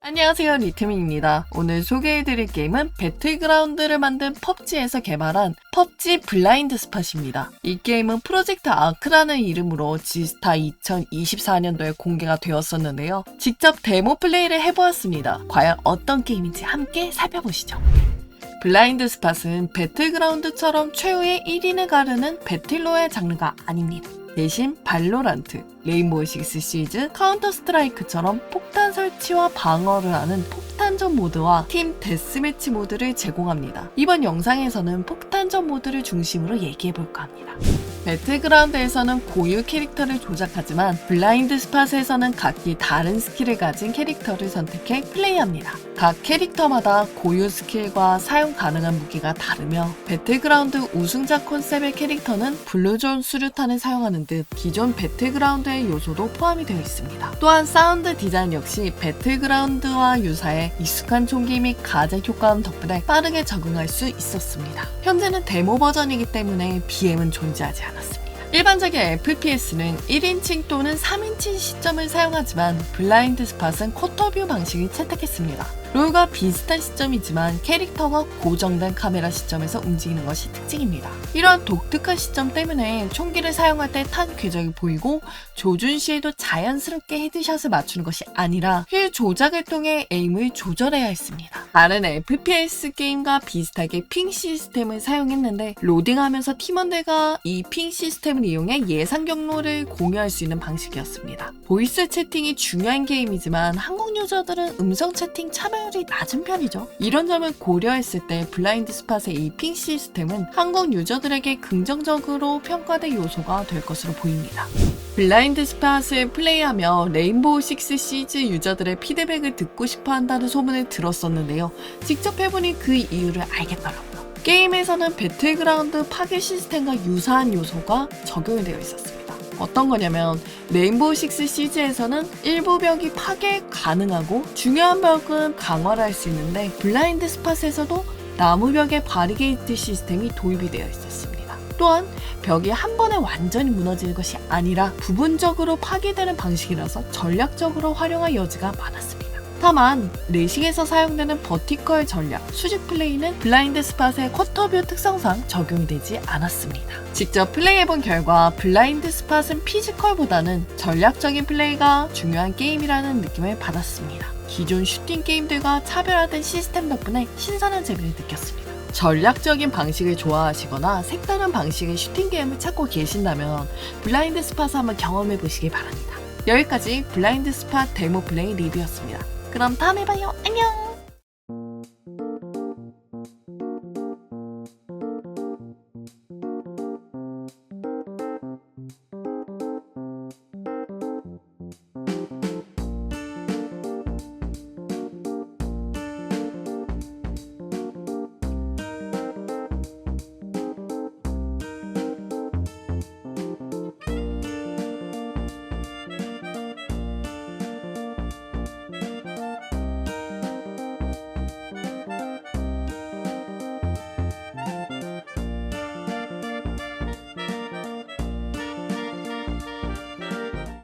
안녕하세요 리트민입니다. 오늘 소개해드릴 게임은 배틀그라운드를 만든 펍지에서 개발한 펍지 블라인드 스팟입니다. 이 게임은 프로젝트 아크라는 이름으로 지스타 2024년도에 공개가 되었었는데요. 직접 데모 플레이를 해보았습니다. 과연 어떤 게임인지 함께 살펴보시죠. 블라인드 스팟은 배틀그라운드처럼 최후의 1인을 가르는 배틀로얄 장르가 아닙니다. 대신 발로란트, 레인보우 식스 시즈, 카운터 스트라이크처럼 폭탄 설치와 방어를 하는 폭탄전 모드와 팀 데스매치 모드를 제공합니다. 이번 영상에서는 폭탄전 모드를 중심으로 얘기해볼까 합니다. 배틀그라운드에서는 고유 캐릭터를 조작하지만 블라인드 스팟에서는 각기 다른 스킬을 가진 캐릭터를 선택해 플레이합니다. 각 캐릭터마다 고유 스킬과 사용 가능한 무기가 다르며 배틀그라운드 우승자 컨셉의 캐릭터는 블루존 수류탄을 사용하는 듯 기존 배틀그라운드의 요소도 포함이 되어 있습니다. 또한 사운드 디자인 역시 배틀그라운드와 유사해 익숙한 총기 및 가젯 효과음 덕분에 빠르게 적응할 수 있었습니다. 현재는 데모 버전이기 때문에 BM은 존재하지 않 았습니다. 일반적인 FPS는 1인칭 또는 3인칭 시점을 사용하지만 블라인드 스팟은 쿼터뷰 방식을 채택했습니다. 롤과 비슷한 시점이지만 캐릭터가 고정된 카메라 시점에서 움직이는 것이 특징입니다. 이러한 독특한 시점 때문에 총기를 사용할 때 탄 궤적이 보이고 조준 시에도 자연스럽게 헤드샷을 맞추는 것이 아니라 휠 조작을 통해 에임을 조절해야 했습니다. 다른 FPS 게임과 비슷하게 핑 시스템을 사용했는데 로딩하면서 팀원들과 이 핑 시스템을 이용해 예상 경로를 공유할 수 있는 방식이었습니다. 보이스 채팅이 중요한 게임이지만 한국 유저들은 음성 채팅 참여 율이 낮은 편이죠. 이런 점을 고려했을 때 블라인드 스팟의 이 핑 시스템은 한국 유저들에게 긍정적으로 평가될 요소가 될 것으로 보입니다. 블라인드 스팟을 플레이하며 레인보우 식스 시즈 유저들의 피드백을 듣고 싶어 한다는 소문을 들었었는데요. 직접 해보니 그 이유를 알겠더라고요. 게임에서는 배틀그라운드 파괴 시스템과 유사한 요소가 적용이 되어 있었습니다. 어떤 거냐면 레인보우 식스 시즈에서는 일부 벽이 파괴 가능하고 중요한 벽은 강화를 할 수 있는데 블라인드 스팟에서도 나무 벽의 바리게이트 시스템이 도입이 되어 있었습니다. 또한 벽이 한 번에 완전히 무너지는 것이 아니라 부분적으로 파괴되는 방식이라서 전략적으로 활용할 여지가 많았습니다. 다만 레식에서 사용되는 버티컬 전략, 수직 플레이는 블라인드 스팟의 쿼터뷰 특성상 적용이 되지 않았습니다. 직접 플레이해본 결과 블라인드 스팟은 피지컬보다는 전략적인 플레이가 중요한 게임이라는 느낌을 받았습니다. 기존 슈팅 게임들과 차별화된 시스템 덕분에 신선한 재미를 느꼈습니다. 전략적인 방식을 좋아하시거나 색다른 방식의 슈팅 게임을 찾고 계신다면 블라인드 스팟을 한번 경험해 보시기 바랍니다. 여기까지 블라인드 스팟 데모 플레이 리뷰였습니다. 그럼 다음에 봐요. 안녕!